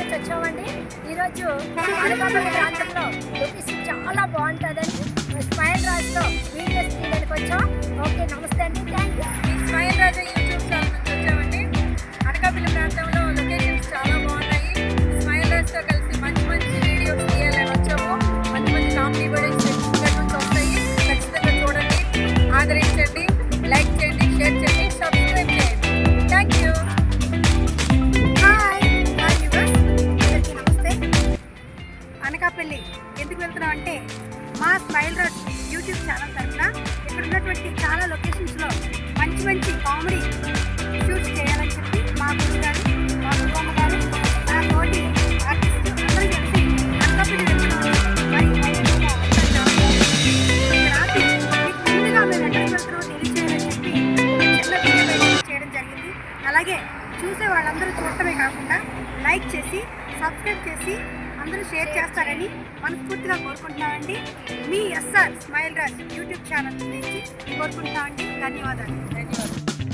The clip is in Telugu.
అయితే వచ్చామండి. ఈరోజు అనకాపల్లి ప్రాంతంలో లొకేషన్ చాలా బాగుంటుందండి. స్మైల్ రాజులో వీడియోస్ తీయడానికి వచ్చాం. ఓకే నమస్తే అండి. అనకాపల్లి ఎందుకు వెళ్తున్నాం అంటే మా స్మైల్ రోడ్ యూట్యూబ్ ఛానల్ తరఫున ఇక్కడ ఉన్నటువంటి చాలా లొకేషన్స్లో మంచి మంచి కామెడీ షూట్స్ చేయాలని చెప్పి మా గురువు గారు మా గురువమ్మ గారు నా తోటి ఆర్టిస్ట్ అందరూ కలిసి అనకాపల్లి మరి ముందుగా మేము ఎక్కడికి వెళ్తున్నామో తెలియజేయాలని చెప్పి చేయడం జరిగింది. అలాగే చూసే వాళ్ళందరూ చూడటమే కాకుండా లైక్ చేసి సబ్స్క్రైబ్ చేసి అందరూ షేర్ చేస్తారని మనస్ఫూర్తిగా కోరుకుంటున్నామండి మీ S R smile Raj YouTube channel నుంచి కోరుకుంటున్నామండి ధన్యవాదాలు. ధన్యవాదాలు.